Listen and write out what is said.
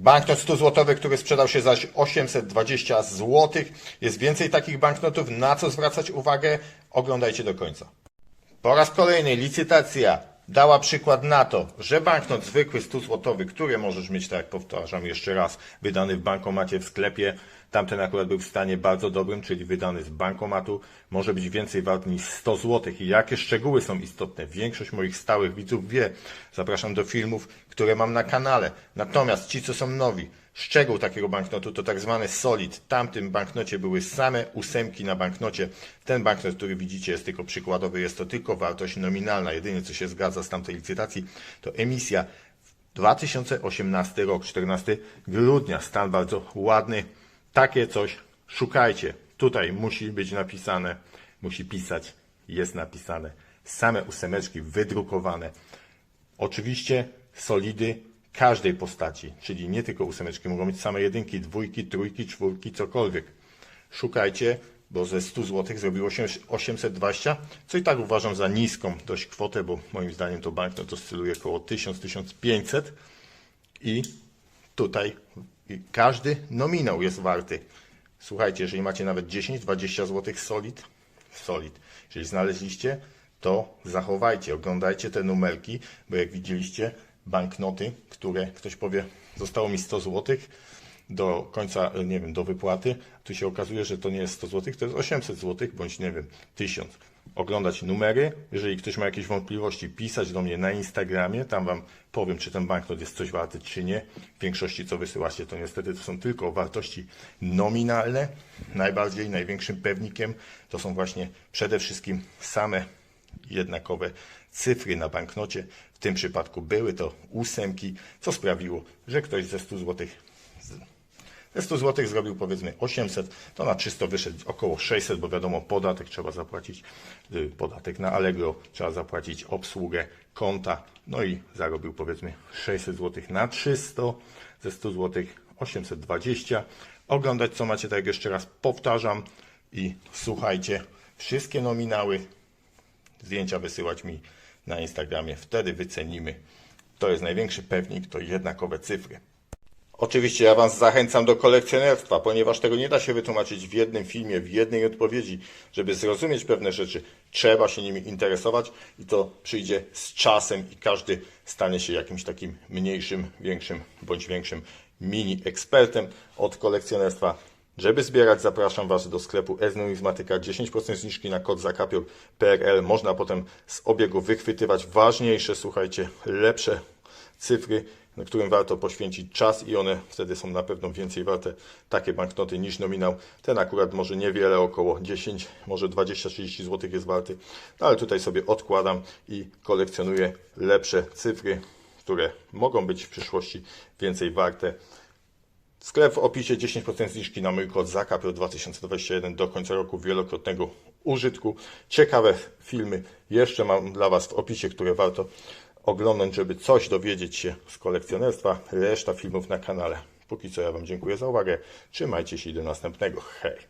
Banknot 100 złotowy, który sprzedał się zaś 820 zł. Jest więcej takich banknotów. Na co zwracać uwagę? Oglądajcie do końca. Po raz kolejny licytacja dała przykład na to, że banknot zwykły 100 złotowy, który możesz mieć, tak jak powtarzam jeszcze raz, wydany w bankomacie w sklepie, tamten akurat był w stanie bardzo dobrym, czyli wydany z bankomatu, może być więcej wart niż 100 zł. I jakie szczegóły są istotne? Większość moich stałych widzów wie. Zapraszam do filmów, które mam na kanale. Natomiast ci, co są nowi, Szczegół takiego banknotu to tak zwany solid. W tamtym banknocie były same ósemki na banknocie. Ten banknot, który widzicie, jest tylko przykładowy, jest to tylko wartość nominalna. Jedynie co się zgadza z tamtej licytacji to emisja 2018 rok, 14 grudnia. Stan bardzo ładny. Takie coś szukajcie. Tutaj musi być napisane, musi pisać, jest napisane. Same ósemeczki wydrukowane. Oczywiście solidy każdej postaci, czyli nie tylko ósemeczki, mogą być same jedynki, dwójki, trójki, czwórki, cokolwiek. Szukajcie, bo ze 100 zł zrobiło się 820, co i tak uważam za niską dość kwotę, bo moim zdaniem to banknot oscyluje około 1000-1500 i tutaj każdy nominał jest warty. Słuchajcie, jeżeli macie nawet 10-20 zł solid, solid, jeżeli znaleźliście, to zachowajcie, oglądajcie te numerki, bo jak widzieliście, banknoty, które ktoś powie, zostało mi 100 zł do końca, nie wiem, do wypłaty, tu się okazuje, że to nie jest 100 zł, to jest 800 zł, bądź nie wiem, 1000. Oglądać numery, jeżeli ktoś ma jakieś wątpliwości, pisać do mnie na Instagramie, tam Wam powiem, czy ten banknot jest coś warty, czy nie. W większości, co wysyłacie, to niestety to są tylko wartości nominalne. Najbardziej, największym pewnikiem to są właśnie przede wszystkim same jednakowe cyfry na banknocie. W tym przypadku były to ósemki, co sprawiło, że ktoś ze 100 zł ze 100 zł zrobił powiedzmy 800, to na 300 wyszedł około 600, bo wiadomo, podatek trzeba zapłacić, y, podatek na Allegro, trzeba zapłacić obsługę konta, no i zarobił powiedzmy 600 zł na 300, ze 100 zł 820. Oglądać co macie, tak jeszcze raz powtarzam i słuchajcie, wszystkie nominały zdjęcia wysyłać mi na Instagramie, wtedy wycenimy. To jest największy pewnik, to jednakowe cyfry. Oczywiście ja Was zachęcam do kolekcjonerstwa, ponieważ tego nie da się wytłumaczyć w jednym filmie, w jednej odpowiedzi. Żeby zrozumieć pewne rzeczy, trzeba się nimi interesować i to przyjdzie z czasem i każdy stanie się jakimś takim mniejszym, większym bądź większym mini ekspertem od kolekcjonerstwa. Żeby zbierać, zapraszam Was do sklepu Esnuizmatyka. 10% zniżki na kod zakapior. Można potem z obiegu wychwytywać ważniejsze, słuchajcie, lepsze cyfry, na którym warto poświęcić czas i one wtedy są na pewno więcej warte takie banknoty niż nominał. Ten akurat może niewiele, około 10, może 20-30 zł jest warty, no ale tutaj sobie odkładam i kolekcjonuję lepsze cyfry, które mogą być w przyszłości więcej warte. Sklep w opisie 10% zniżki na mój kod ZAKAPIO 2021 do końca roku wielokrotnego użytku. Ciekawe filmy jeszcze mam dla Was w opisie, które warto oglądać, żeby coś dowiedzieć się z kolekcjonerstwa. Reszta filmów na kanale. Póki co ja Wam dziękuję za uwagę. Trzymajcie się i do następnego. Hej!